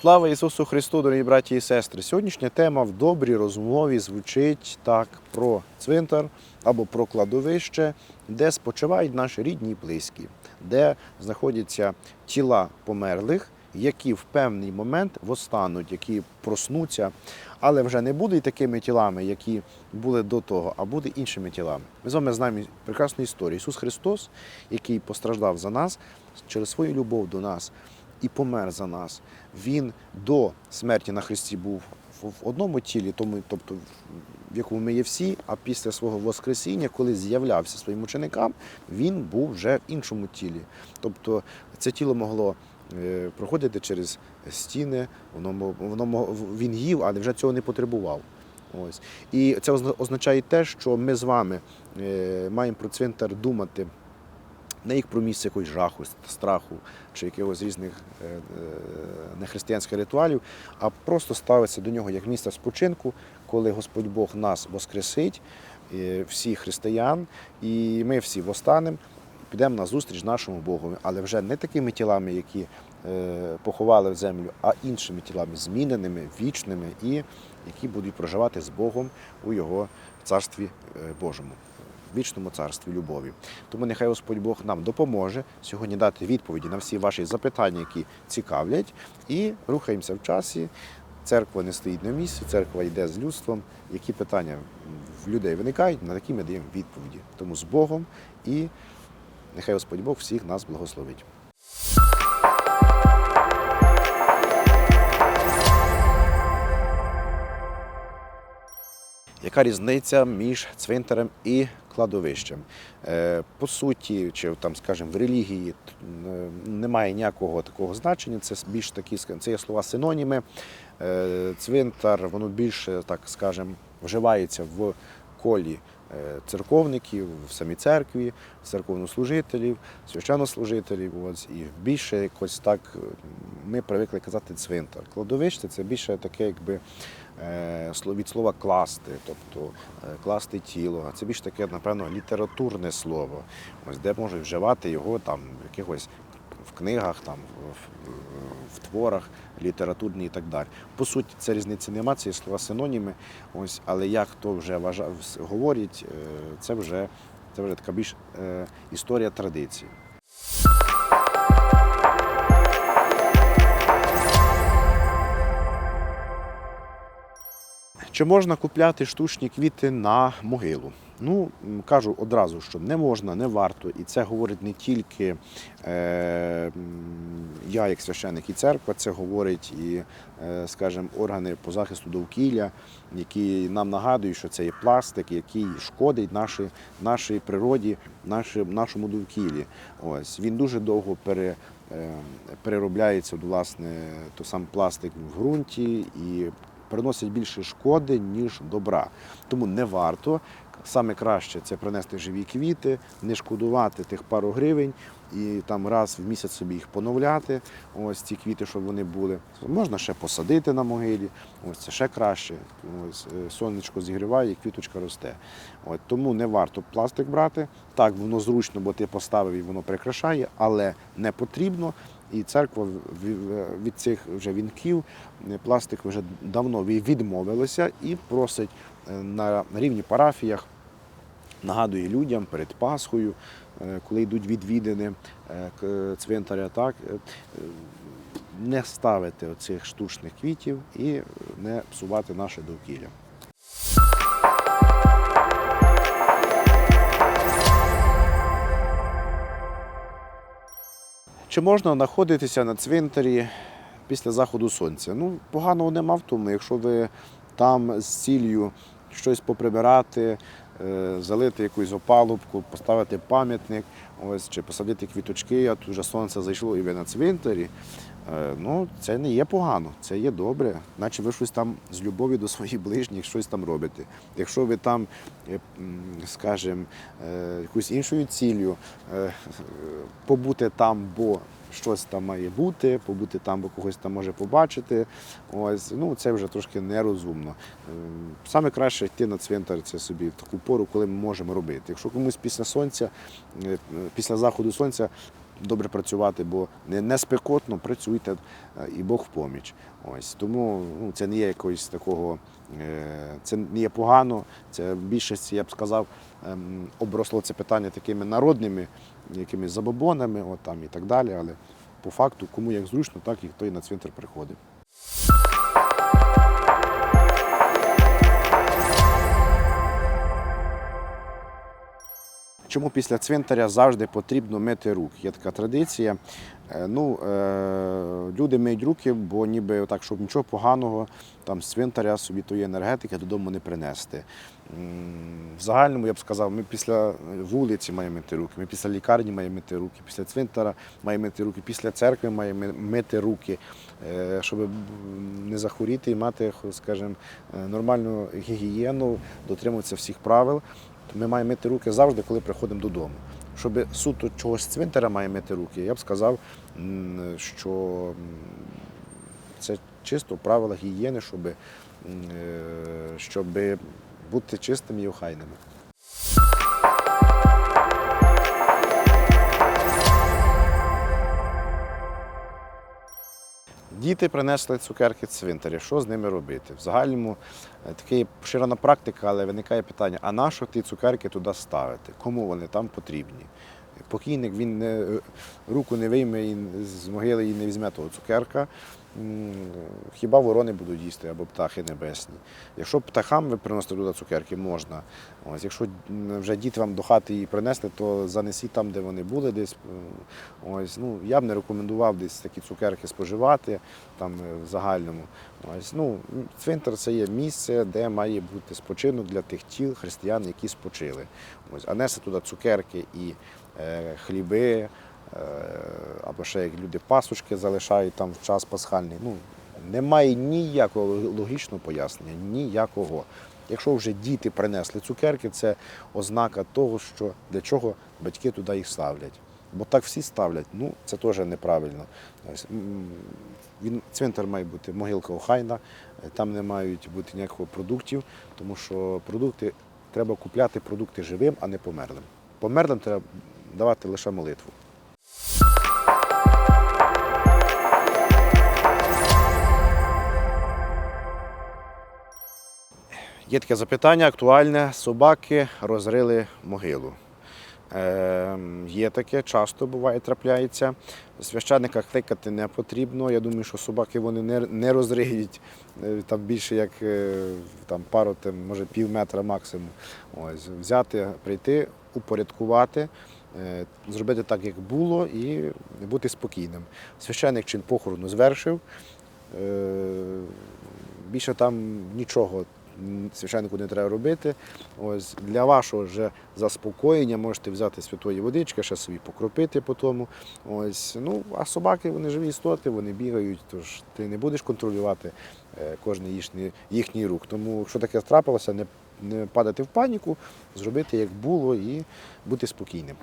Слава Ісусу Христу, дорогі браті і сестри! Сьогоднішня тема в добрій розмові звучить так про цвинтар або про кладовище, де спочивають наші рідні і близькі, де знаходяться тіла померлих, які в певний момент востануть, які проснуться, але вже не будуть такими тілами, які були до того, а будуть іншими тілами. Ми з вами знаємо прекрасну історію. Ісус Христос, який постраждав за нас через свою любов до нас і помер за нас. Він до смерті на Христі був в одному тілі, тому, тобто в якому ми є всі, а після свого Воскресіння, коли з'являвся своїм ученикам, він був вже в іншому тілі. Тобто це тіло могло е, проходити через стіни, воно, воно, він їв, але вже цього не потребував. Ось. І це означає те, що ми з вами е, маємо про цвинтар думати не як про місце якогось жаху, страху чи якихось різних е, е, нехристиянських ритуалів, а просто ставитися до нього як місце спочинку, коли Господь Бог нас воскресить, е, всіх християн, і ми всі востанемо, підемо на зустріч нашому Богові, але вже не такими тілами, які поховали в землю, а іншими тілами, зміненими, вічними і які будуть проживати з Богом у Його царстві е, Вічному царстві любові. Тому нехай Господь Бог нам допоможе сьогодні дати відповіді на всі ваші запитання, які цікавлять, і рухаємося в часі. Церква не стоїть на місці, церква йде з людством. Які питання в людей виникають, на які ми даємо відповіді. Тому з Богом і нехай Господь Бог всіх нас благословить. Яка різниця між цвинтарем і кладовищем? Е, По суті, чи там, скажімо, в релігії е, немає ніякого такого значення. Це більш такі це є слова синоніми. Е, Цвинтар, воно більше, так скажемо, вживається в колі церковників, в самій церкві, церковнослужителів, священнослужителів. Ось, і більше якось так ми привикли казати цвинтар. Кладовище це більше таке, якби е, від слова класти, тобто е, класти тіло. Це більш таке, напевно, літературне слово, ось де можуть вживати його там в якихось в книгах, там в, творах літературні і так далі. По суті, це різниці нема, це слова синоніми. Ось, але як хто вже вважав, говорить, е, це вже це вже така більш історія традиції. Чи можна купляти штучні квіти на могилу? Ну, кажу одразу, що не можна, не варто. І це говорить не тільки е, я, як священник і церква, це говорить і, е, скажімо, органи по захисту довкілля, які нам нагадують, що це є пластик, який шкодить нашій, нашій природі, нашій, нашому довкіллі. Ось він дуже довго пере, е, переробляється, власне, то сам пластик в ґрунті і приносить більше шкоди, ніж добра. Тому не варто. Саме краще це принести живі квіти, не шкодувати тих пару гривень і там раз в місяць собі їх поновляти. Ось ці квіти, щоб вони були. Можна ще посадити на могилі. Ось це ще краще. Ось е, сонечко зігріває, і квіточка росте. От тому не варто пластик брати. Так, воно зручно, бо ти поставив і воно прикрашає, але не потрібно. І церква від цих вже вінків е, пластик вже давно відмовилася і просить е, на рівні парафіях, нагадує людям перед Пасхою, е, коли йдуть відвідини цвинтаря, так, не ставити оцих штучних квітів і не псувати наше довкілля. Чи можна знаходитися на цвинтарі після заходу сонця? Ну, поганого нема в тому, якщо ви там з ціллю щось поприбирати, е, залити якусь опалубку, поставити пам'ятник, ось, чи посадити квіточки, а тут вже сонце зайшло і ви на цвинтарі. Е, Ну, це не є погано, це є добре. Наче ви щось там з любові до своїх ближніх щось там робите. Якщо ви там, е, скажімо, е, якоюсь іншою ціллю побути там, бо щось там має бути, побути там, бо когось там може побачити. Ось, ну, це вже трошки нерозумно. Саме краще йти на цвинтар це собі в таку пору, коли ми можемо робити. Якщо комусь після сонця, після заходу сонця добре працювати, бо не, не спекотно працюйте е, і Бог в поміч. Ось тому ну, це не є якоюсь такого, е, це не є погано. Це в більшості, я б сказав, ем, обросло це питання такими народними, якимись забобонами, от там і так далі. Але по факту, кому як зручно, так і хто і на цвинтар приходить. Чому після цвинтаря завжди потрібно мити руки? Є така традиція. Е, Ну, е, люди миють руки, бо ніби так, щоб нічого поганого там, з цвинтаря собі тої енергетики додому не принести. В загальному я б сказав, ми після вулиці маємо мити руки, ми після лікарні маємо мити руки, після цвинтара маємо мити руки, після церкви маємо мити руки, е, щоб не захворіти і мати, скажімо, нормальну гігієну, дотримуватися всіх правил. Ми маємо мити руки завжди, коли приходимо додому. Щоб суто чогось з має мити руки, я б сказав, що це чисто правила гігієни, щоб, е, щоб бути чистими і охайними. Діти принесли цукерки з цвинтаря. Що з ними робити? В загальному е, така поширена практика, але виникає питання: а на що ті цукерки туди ставити? Кому вони там потрібні? Покійник він не, руку не вийме і з могили і не візьме того цукерка. Хіба ворони будуть їсти або птахи небесні. Якщо птахам ви приносите туди цукерки, можна. Ось, якщо вже діти вам до хати її принесли, то занесіть там, де вони були десь. Ось, ну, я б не рекомендував десь такі цукерки споживати там, е, в загальному. Ось, ну, цвинтар це є місце, де має бути спочинок для тих тіл християн, які спочили. Ось, а нести туди цукерки і хліби, е, або ще як люди пасочки залишають там в час пасхальний. Ну, немає ніякого логічного пояснення, ніякого. Якщо вже діти принесли цукерки, це ознака того, що для чого батьки туди їх ставлять. Бо так всі ставлять, ну це теж неправильно. Він, цвинтар має бути могилка охайна, е, там не мають бути ніякого продуктів, тому що продукти треба купляти продукти живим, а не померлим. Померлим треба давати лише молитву. Є таке запитання актуальне. Собаки розрили могилу. Е, є таке, часто буває, трапляється. Священника кликати не потрібно. Я думаю, що собаки вони не, не розриють е, там більше як е, там, пару, там, може пів метра максимум. Ось, взяти, прийти, упорядкувати, зробити так, як було, і бути спокійним. Священник чин похорону звершив. Е, більше там нічого священнику не треба робити. Ось для вашого вже заспокоєння можете взяти святої водички, ще собі покропити по тому. Ось ну а собаки вони живі істоти, вони бігають. Тож ти не будеш контролювати е, кожний їхній, їхній рух. Тому, якщо таке трапилося, не, не падати в паніку, зробити як було і бути спокійним.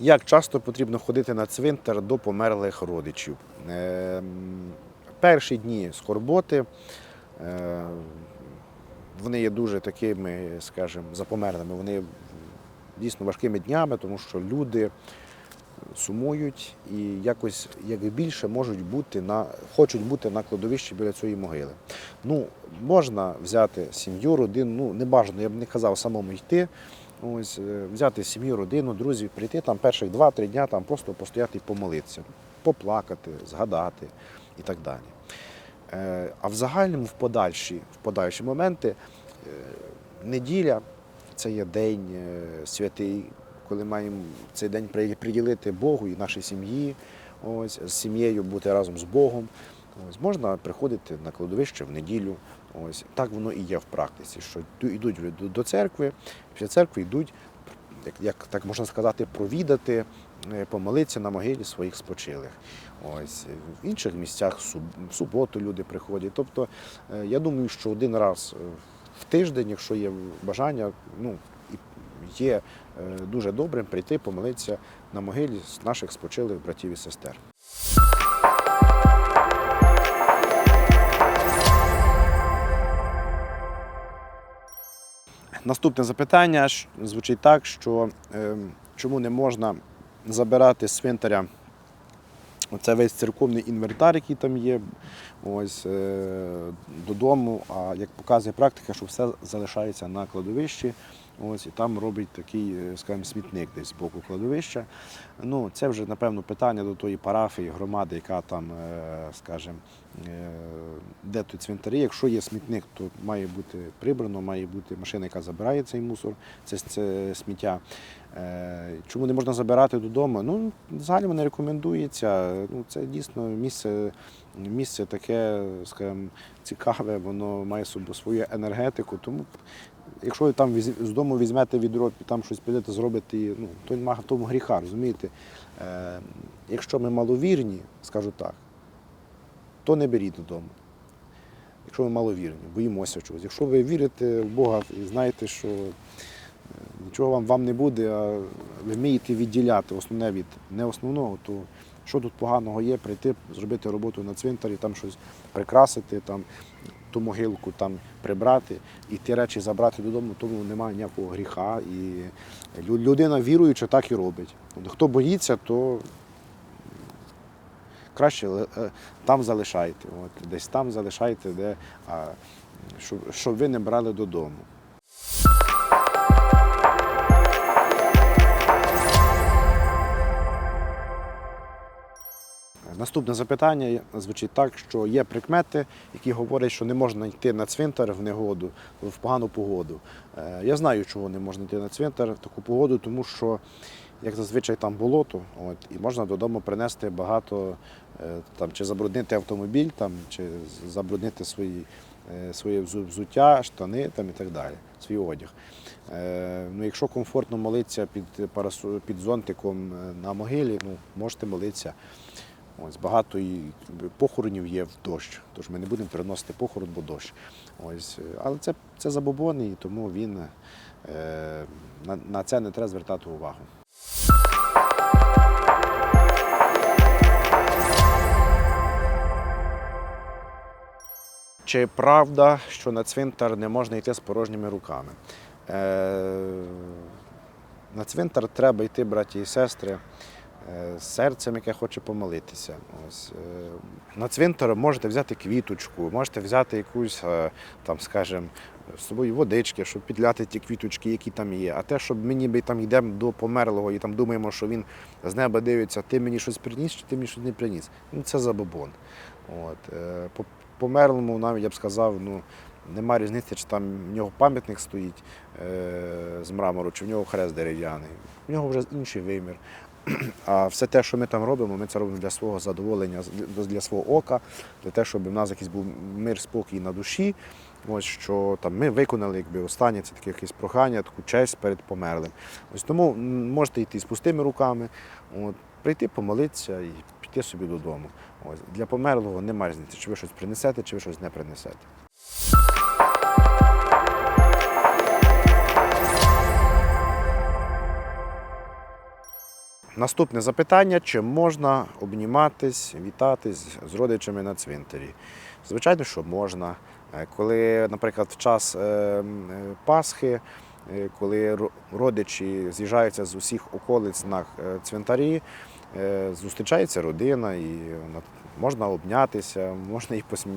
Як часто потрібно ходити на цвинтар до померлих родичів? Ем, Перші дні скорботи е, вони є дуже такими, скажімо, запомерлими. Вони дійсно важкими днями, тому що люди сумують і якось як більше можуть бути на, хочуть бути на кладовищі біля цієї могили. Ну, можна взяти сім'ю, родину, ну не бажано, я б не казав самому йти. Ось, е, взяти сім'ю, родину, друзів, прийти там перших два-три дня, там просто постояти і помолитися, поплакати, згадати і так далі. Е, А в загальному, в подальші, в подальші моменти, е, неділя це є день святий, коли маємо цей день приділити Богу і нашій сім'ї, ось, з сім'єю бути разом з Богом. Ось, можна приходити на кладовище в неділю. Ось, так воно і є в практиці, що йдуть до церкви, після церкви йдуть, як, як так можна сказати, провідати, е, помолитися на могилі своїх спочилих. Ось, в інших місцях в суботу люди приходять. Тобто, е, я думаю, що один раз е, в тиждень, якщо є бажання, ну, є е, дуже добрим прийти помолитися на могилі наших спочилих братів і сестер. Наступне запитання звучить так, що е, чому не можна забирати з цвинтаря Оце весь церковний інвентар, який там є, ось е, додому. А як показує практика, що все залишається на кладовищі. Ось і там робить такий, е, скажімо, смітник десь з боку кладовища. Ну, це вже, напевно, питання до тої парафії, громади, яка там, е, скажімо, е, де тут цвинтарі. Якщо є смітник, то має бути прибрано, має бути машина, яка забирає цей мусор, це, це сміття. Чому не можна забирати додому? Ну, взагалі не рекомендується. Ну, це дійсно місце, місце таке, скажімо, цікаве, воно має собі свою енергетику. Тому якщо ви там з дому візьмете відро, там щось підете зробите, і, ну, то нема в тому гріха, розумієте? Е, якщо ми маловірні, скажу так, то не беріть додому. Якщо ви маловірні, боїмося чогось. Якщо ви вірите в Бога і знаєте, що е, нічого вам, вам не буде, а ви вмієте відділяти основне від не основного, то що тут поганого є, прийти, зробити роботу на цвинтарі, там щось прикрасити, там, ту могилку там, прибрати і ті речі забрати додому, тому немає ніякого гріха. І людина віруюча так і робить. Хто боїться, то краще е, там залишайте. От, десь там залишайте, де, а, щоб, щоб ви не брали додому. Наступне запитання звучить так, що є прикмети, які говорять, що не можна йти на цвинтар в негоду, в погану погоду. Е, Я знаю, чого не можна йти на цвинтар в таку погоду, тому що як зазвичай там болото, от, і можна додому принести багато е, там, чи забруднити автомобіль, там, чи забруднити свої, е, своє взуття, штани там, і так далі, свій одяг. Ну, якщо комфортно молитися під, під зонтиком на могилі, ну, можете молитися. Ось багато похоронів є в дощ, тож ми не будемо переносити похорон, бо дощ. Ось, е, але це, це забобонний, і тому він е, на, на це не треба звертати увагу. Чи правда, що на цвинтар не можна йти з порожніми руками? Е, на цвинтар треба йти, браті і сестри, з серцем, яке хоче помолитися. Ось, е, на цвинтар можете взяти квіточку, можете взяти якусь, е, там, скажімо, з собою водички, щоб підляти ті квіточки, які там є. А те, щоб ми ніби там йдемо до померлого і там думаємо, що він з неба дивиться, ти мені щось приніс, чи ти мені щось не приніс. Ну, це забобон. От, е, по померлому, навіть я б сказав, ну, нема різниці, чи там в нього пам'ятник стоїть е, з мрамору, чи в нього хрест дерев'яний. В нього вже інший вимір. А все те, що ми там робимо, ми це робимо для свого задоволення, для- свого ока, для того, щоб в нас якийсь був мир, спокій на душі. Ось що там ми виконали якби останнє, це таке якесь прохання, таку честь перед померлим. Ось тому можете йти з пустими руками, от, прийти помолитися і піти собі додому. Ось для померлого немає різниці, чи ви щось принесете, чи ви щось не принесете. Наступне запитання: чи можна обніматись, вітатись з родичами на цвинтарі? Звичайно, що можна. Е, Коли, наприклад, в час е, е, Пасхи, коли родичі з'їжджаються з усіх околиць на цвинтарі, зустрічається родина і можна обнятися, можна і посмі...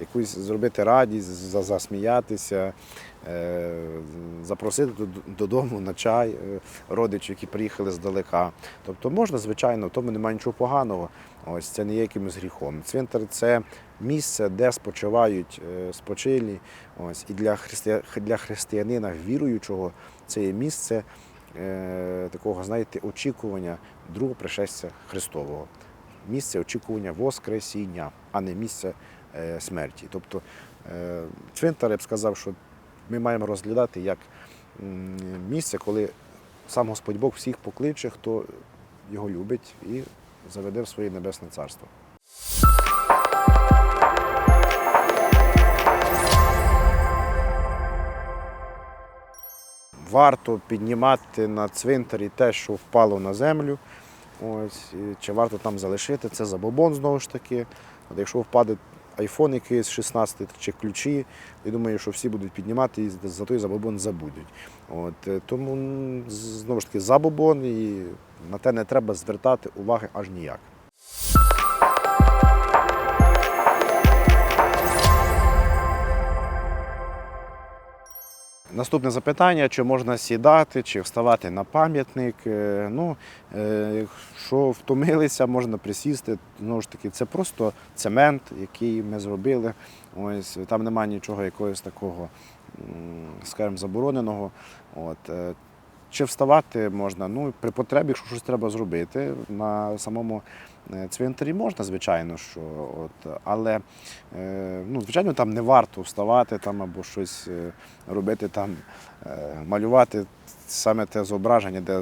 якусь зробити радість, засміятися, е, запросити додому на чай е, родичів, які приїхали здалека. Тобто можна, звичайно, в тому немає нічого поганого. Ось це не є якимось гріхом. Цвинтар це місце, де спочивають е, спочилі. Ось і для христия... для християнина віруючого це є місце такого, знаєте, очікування другого пришестя Христового. Місце очікування Воскресіння, а не місце е, смерті. Тобто е, цвинтар, я б сказав, що ми маємо розглядати як місце, коли сам Господь Бог всіх покличе, хто його любить, і заведе в своє небесне царство. Варто піднімати на цвинтарі те, що впало на землю. Ось, чи варто там залишити, це забобон знову ж таки. От якщо впаде айфон якийсь 16 чи ключі. Я думаю, що всі будуть піднімати і за той забобон забудуть. От, е, тому знову ж таки забобон і на те не треба звертати уваги аж ніяк. Наступне запитання: чи можна сідати, чи вставати на пам'ятник. Е, Ну, е, якщо втомилися, можна присісти. Знову ж таки, це просто цемент, який ми зробили. Ось там немає нічого якогось такого, скажімо, забороненого. От. Чи вставати можна? Ну, при потребі, якщо щось треба зробити на самому е, цвинтарі можна, звичайно, що от, але е, ну, звичайно, там не варто вставати там або щось е, робити там, малювати саме те зображення, де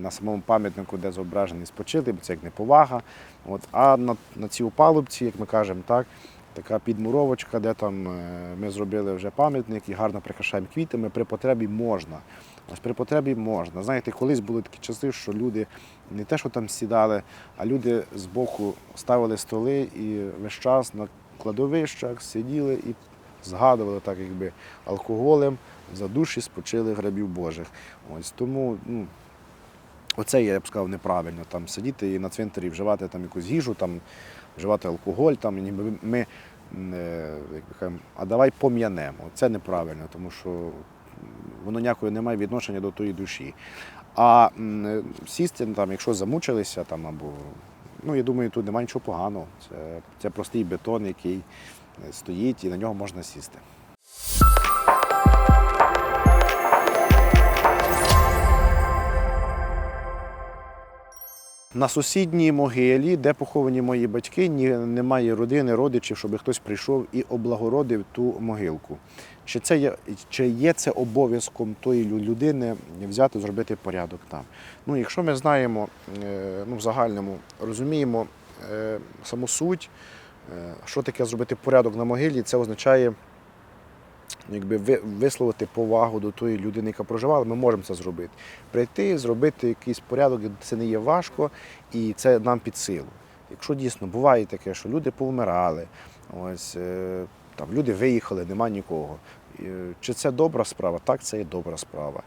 на самому пам'ятнику, де зображені спочили, бо це як неповага. От, а на, на цій опалубці, як ми кажемо, так, така підмуровочка, де там ми зробили вже пам'ятник і гарно прикрашаємо квітами, при потребі можна. Ось при потребі можна. Знаєте, колись були такі часи, що люди не те, що там сідали, а люди збоку ставили столи і весь час на кладовищах сиділи і згадували так, якби алкоголем за душі спочили грабів Божих. Ось тому, ну. Оце я б сказав, неправильно там сидіти і на цвинтарі вживати там якусь їжу, там, вживати алкоголь, там, ніби ми, е, як би а давай пом'янемо. Це неправильно, тому що воно ніякого не має відношення до тої душі. А сісти, ну, там, якщо замучилися, там, або, ну, я думаю, тут немає нічого поганого. Це, це простий бетон, який е, стоїть, і на нього можна сісти. На сусідній могилі, де поховані мої батьки, немає родини, родичів, щоб хтось прийшов і облагородив ту могилку. Чи це є, чи є це обов'язком тої людини взяти, зробити порядок там? Ну, якщо ми знаємо, е, ну, в загальному розуміємо е, саму суть, е, що таке зробити порядок на могилі, це означає якби висловити повагу до тої людини, яка проживала, ми можемо це зробити. Прийти, зробити якийсь порядок, це не є важко і це нам під силу. Якщо дійсно буває таке, що люди повмирали, ось там люди виїхали, нема нікого. Е, Чи це добра справа? Так, це є добра справа.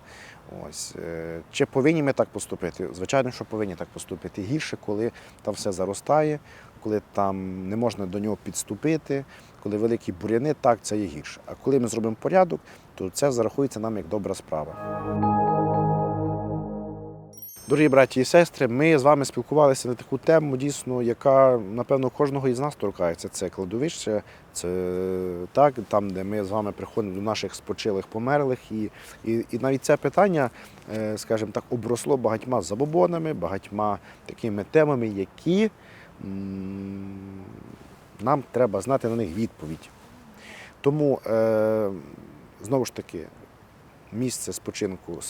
Ось. е, Чи повинні ми так поступити? Звичайно, що повинні так поступити. Гірше, коли там все заростає, коли там не можна до нього підступити, коли великі буряни, так це є гірше. А коли ми зробимо порядок, то це зарахується нам як добра справа. Дорогі браті і сестри, ми з вами спілкувалися на таку тему, дійсно, яка, напевно, кожного із нас торкається. Це кладовище, це так, там, де ми з вами приходимо до наших спочилих померлих. І, і, і навіть це питання, е, скажімо так, обросло багатьма забобонами, багатьма такими темами, які м, нам треба знати на них відповідь. Тому, е, знову ж таки, місце спочинку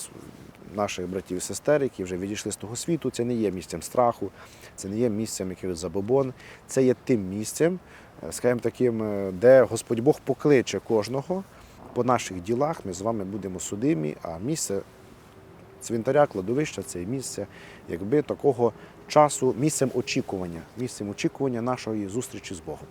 наших братів і сестер, які вже відійшли з того світу, це не є місцем страху, це не є місцем якихось забобон, це є тим місцем, е, скажімо таким, е, де Господь Бог покличе кожного по наших ділах. Ми з вами будемо судимі, а місце цвинтаря, кладовища це місце якби такого часу, місцем очікування, місцем очікування нашої зустрічі з Богом.